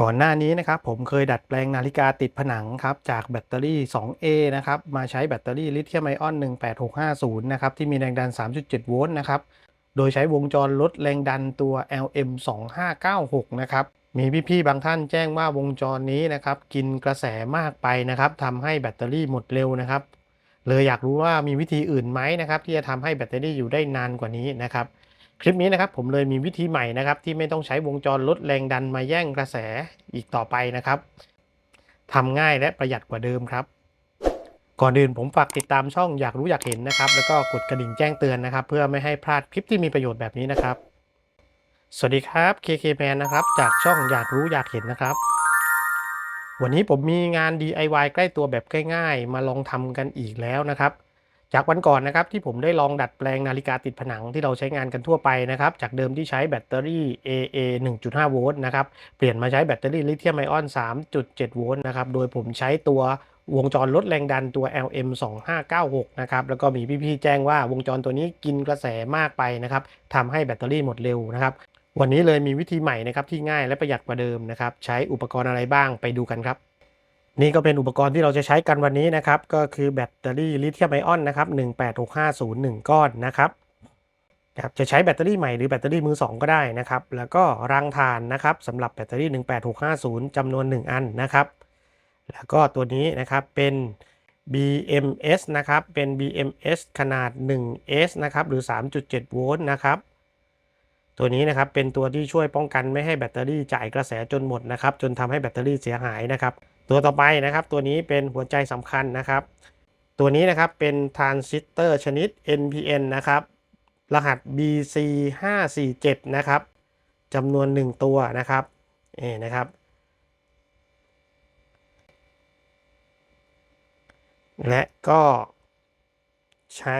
ก่อนหน้านี้นะครับผมเคยดัดแปลงนาฬิกาติดผนังครับจากแบตเตอรี่ 2A นะครับมาใช้แบตเตอรี่ลิเธียมไอออน 18650 นะครับที่มีแรงดัน 3.7 โวลต์นะครับโดยใช้วงจรลดแรงดันตัว LM2596 นะครับมีพี่ๆบางท่านแจ้งว่าวงจรนี้นะครับกินกระแสมากไปนะครับทำให้แบตเตอรี่หมดเร็วนะครับเลยอยากรู้ว่ามีวิธีอื่นไหมนะครับที่จะทำให้แบตเตอรี่อยู่ได้นานกว่านี้นะครับ คลิปนี้นะครับผมเลยมีวิธีใหม่นะครับที่ไม่ต้องใช้วงจรลดแรงดันมาแย่งกระแสอีกต่อไปนะครับทำง่ายและประหยัดกว่าเดิมครับ ก่อนอื่นผมฝากติดตามช่องอยากรู้อยากเห็นนะครับ แล้วก็กดกระดิ่งแจ้งเตือนนะครับ เพื่อไม่ให้พลาดคลิปที่มีประโยชน์แบบนี้นะครับ สวัสดีครับ KK Man นะครับจากช่องอยากรู้อยากเห็นนะครับ วันนี้ผมมีงาน DIY ใกล้ตัวแบบง่ายๆ มาลองทำกันอีกแล้วนะครับ จากวันก่อนนะครับที่ผมได้ลองดัดแปลงนาฬิกาติดผนังที่เราใช้งานกันทั่วไปนะครับจากเดิมที่ใช้แบตเตอรี่ AA 1.5 โวลต์นะครับเปลี่ยนมาใช้แบตเตอรี่ลิเธียมไอออน 3.7 โวลต์นะครับโดยผมใช้ตัววงจรลดแรงดันตัว LM 2596นะครับแล้วก็มีพี่ๆแจ้งว่าวงจรตัวนี้กินกระแสมากไปนะครับทำให้แบตเตอรี่หมดเร็วนะครับวันนี้เลยมีวิธีใหม่นะครับที่ง่ายและประหยัดกว่าเดิมนะครับใช้อุปกรณ์อะไรบ้างไปดูกันครับ นี่ก็เป็นอุปกรณ์ที่เราจะใช้กันวันนี้นะครับ ก็คือแบตเตอรี่ลิเธียมไอออนนะครับ186501 ก้อนนะครับครับจะใช้แบตเตอรี่ใหม่หรือแบตเตอรี่มือ 2 ก็ได้นะครับ แล้วก็รางถ่านนะครับสำหรับแบตเตอรี่ 18650จำนวน 1 อันนะครับ แล้วก็ตัวนี้นะครับเป็น BMS นะครับ เป็น BMS ขนาด 1S นะครับ หรือ 3.7 โวลต์นะครับ ตัวนี้นะครับเป็นตัวที่ช่วยป้องกันไม่ให้แบตเตอรี่จ่ายกระแสจนหมดนะครับ จนทำให้แบตเตอรี่เสียหายนะครับ ตัวต่อไปนะครับ ตัวนี้เป็นหัวใจสำคัญนะครับ ตัวนี้นะครับเป็นทรานซิสเตอร์ชนิด NPN นะครับ รหัส BC547 นะครับจำนวน 1 ตัวนะครับเอนะครับและก็ใช้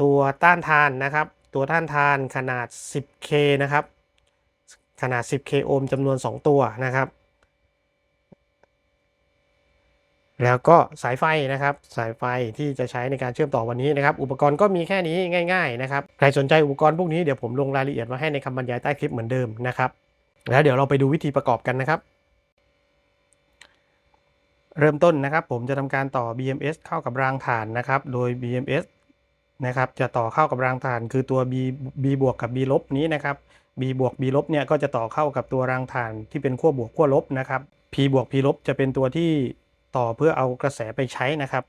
ตัวต้านทานนะครับ ตัวต้านทานขนาด 10K นะครับ ขนาด 10K โอห์มจำนวน 2 ตัวนะครับ แล้วก็สายไฟนะครับ สายไฟที่จะใช้ในการเชื่อมต่อวันนี้นะครับ อุปกรณ์ก็มีแค่นี้ง่ายๆนะครับ ใครสนใจอุปกรณ์พวกนี้เดี๋ยวผมลงรายละเอียดไว้ให้ในคำบรรยายใต้คลิปเหมือนเดิมนะครับ แล้วเดี๋ยวเราไปดูวิธีประกอบกันนะครับ เริ่มต้นนะครับ ผมจะทำการต่อ BMS เข้ากับรางฐานนะครับ โดย BMS นะครับจะต่อเข้ากับรางฐานคือตัว B B บวกกับ B ลบนี้นะครับ B บวก B ลบเนี่ยก็จะต่อเข้ากับตัวรางฐานที่เป็นขั้วบวกขั้วลบนะครับ P บวก P ลบจะเป็นตัวที่ ต่อเพื่อเอากระแสไปใช้นะครับ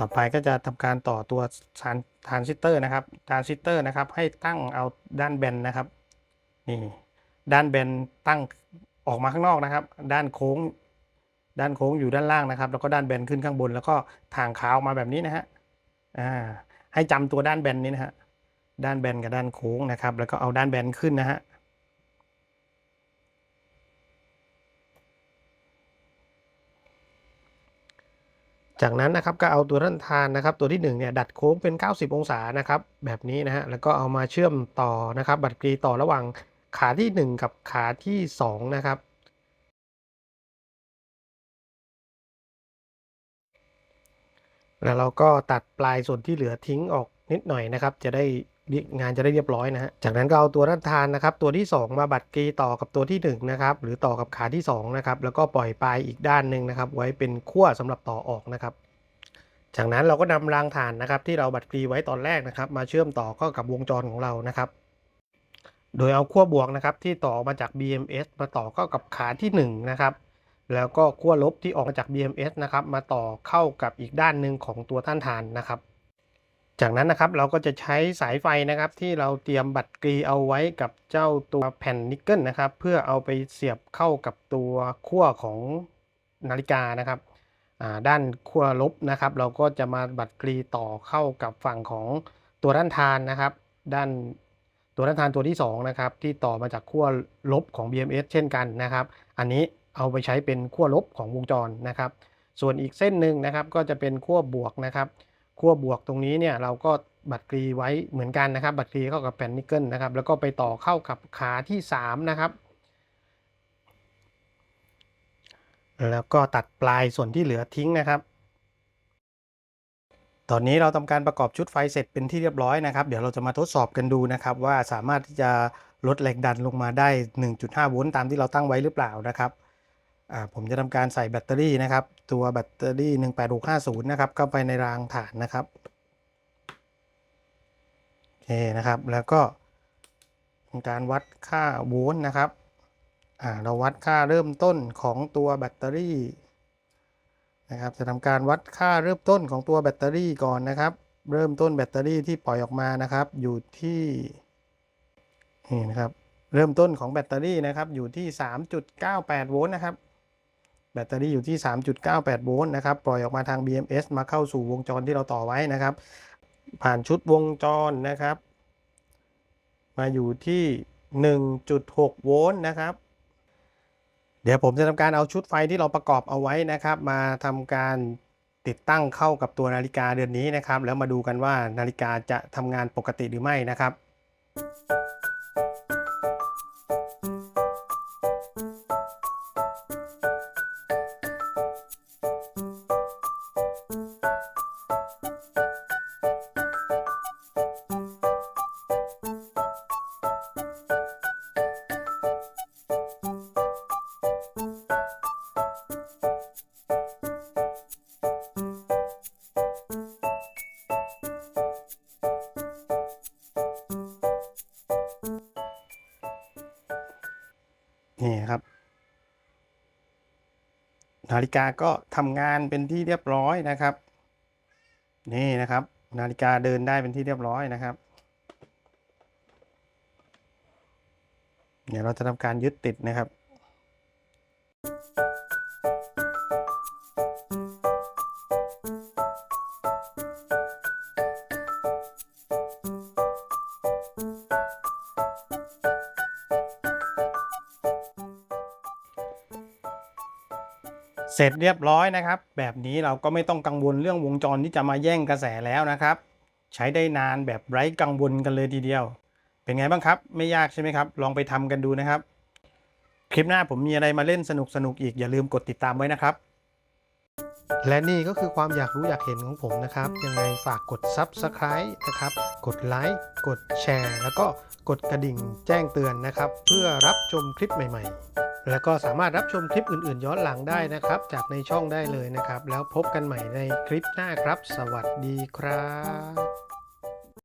ต่อไปก็จะทำการต่อตัวทรานทานซิสเตอร์นะครับทานซิสเตอร์นะครับ ให้ตั้งเอาด้านแบนนะครับนี่ด้านแบนตั้งออกมาข้างนอกนะครับ ด้านโค้ง ด้านโค้งอยู่ด้านล่างนะครับ แล้วก็ด้านแบนขึ้นข้างบน แล้วก็ทางขาวมาแบบนี้นะฮะอ่าให้จำตัวด้านแบนนี้นะฮะด้านแบนกับด้านโค้งนะครับ แล้วก็เอาด้านแบนขึ้นนะฮะ จากนั้นนะครับก็เอาตัวท่านทานนะครับ ตัวที่1เนี่ยดัดโค้งเป็น 90 องศานะครับแบบนี้นะฮะแล้วก็เอามาเชื่อมต่อนะครับ บัตรกรีต่อระหว่างขาที่ 1 กับขาที่ 2 นะครับ แล้วเราก็ตัดปลายส่วนที่เหลือทิ้งออกนิดหน่อยนะครับ จะได้ งานจะได้เรียบร้อยนะฮะ จากนั้นก็เอาตัวด้านทานนะครับ ตัวที่ 2 มาบัดกรีต่อกับตัวที่1นะครับ หรือต่อกับขาที่2นะครับ แล้วก็ปล่อยปลายอีกด้านหนึ่งนะครับ ไว้เป็นขั้วสำหรับต่อออกนะครับ จากนั้นเราก็นำรางฐานนะครับ ที่เราบัดกรีไว้ตอนแรกนะครับ มาเชื่อมต่อเข้ากับวงจรของเรานะครับ โดยเอาขั้วบวกนะครับที่ต่อมาจาก BMS มาต่อเข้ากับขาที่1นะครับ แล้วก็ขั้วลบที่ออกมาจาก BMS นะครับ มาต่อเข้ากับอีกด้านหนึ่งของตัวท่านทานนะครับ จากนั้นนะครับเราก็จะใช้สายไฟนะครับที่เราเตรียมบัตรกรีเอาไว้กับเจ้าตัวแผ่นนิกเกิลนะครับเพื่อเอาไปเสียบเข้ากับตัวขั้วของนาฬิกานะครับด้านขั้วลบนะครับ เราก็จะมาบัตรกรีต่อเข้ากับฝั่งของตัวด้านทานนะครับ ด้านตัวด้านทานตัวที่2นะครับที่ต่อมาจากขั้วลบของ BMS เช่นกันนะครับ อันนี้เอาไปใช้เป็นขั้วลบของวงจรนะครับ ส่วนอีกเส้นหนึ่งนะครับก็จะเป็นขั้วบวกนะครับ ขั้วบวกตรงนี้เนี่ยเราก็บัดกรีไว้เหมือนกันนะครับ บัดกรีเข้ากับแผ่นนิกเกิลนะครับ แล้วก็ไปต่อเข้ากับขาที่ 3 นะครับ แล้วก็ตัดปลายส่วนที่เหลือทิ้งนะครับ ตอนนี้เราทำการประกอบชุดไฟเสร็จเป็นที่เรียบร้อยนะครับ เดี๋ยวเราจะมาทดสอบกันดูนะครับ ว่าสามารถที่จะลดแรงดันลงมาได้ 1.5 โวลต์ตามที่เราตั้งไว้หรือเปล่านะครับผมจะทำการใส่แบตเตอรี่นะครับ ตัวแบตเตอรี่ 18650 นะครับ เข้าไปในรางฐานนะครับ โอเคนะครับ แล้วก็ทำการวัดค่าโวลต์นะครับ อ่า เราวัดค่าเริ่มต้นของตัวแบตเตอรี่นะครับ จะทำการวัดค่าเริ่มต้นของตัวแบตเตอรี่ก่อนนะครับ เริ่มต้นแบตเตอรี่ที่ปล่อยออกมานะครับ อยู่ที่นี่นะครับ เริ่มต้นของแบตเตอรี่นะครับ อยู่ที่ 3.98 โวลต์นะครับ แบตเตอรี่อยู่ที่ 3.98 โวลต์นะครับ ปล่อยออกมาทาง BMS มาเข้าสู่วงจรที่เราต่อไว้นะครับ ผ่านชุดวงจรนะครับ มาอยู่ที่ 1.6 โวลต์นะครับ เดี๋ยวผมจะทำการเอาชุดไฟที่เราประกอบเอาไว้นะครับ มาทำการติดตั้งเข้ากับตัวนาฬิกาเดือนนี้นะครับ แล้วมาดูกันว่านาฬิกาจะทำงานปกติหรือไม่นะครับ นี่ครับ นาฬิกาก็ทำงานเป็นที่เรียบร้อยนะครับ นี่นะครับ นาฬิกาเดินได้เป็นที่เรียบร้อยนะครับ เดี๋ยวเราจะทำการยึดติดนะครับ เสร็จเรียบร้อยนะครับ แบบนี้เราก็ไม่ต้องกังวลเรื่องวงจรที่จะมาแย่งกระแสแล้วนะครับ ใช้ได้นานแบบไร้กังวลกันเลยทีเดียว เป็นไงบ้างครับ ไม่ยากใช่ไหมครับ ลองไปทำกันดูนะครับ คลิปหน้าผมมีอะไรมาเล่นสนุกสนุกอีกอย่าลืมกดติดตามไว้นะครับ และนี่ก็คือความอยากรู้อยากเห็นของผมนะครับ ยังไงฝากกด Subscribe นะครับ กดไลค์กดแชร์ แล้วก็กดกระดิ่งแจ้งเตือนนะครับ เพื่อรับชมคลิปใหม่ ๆ แล้วก็สามารถรับชมคลิปอื่นๆ ย้อนหลังได้นะครับ จากในช่องได้เลยนะครับ แล้วพบกันใหม่ในคลิปหน้าครับ สวัสดีครับ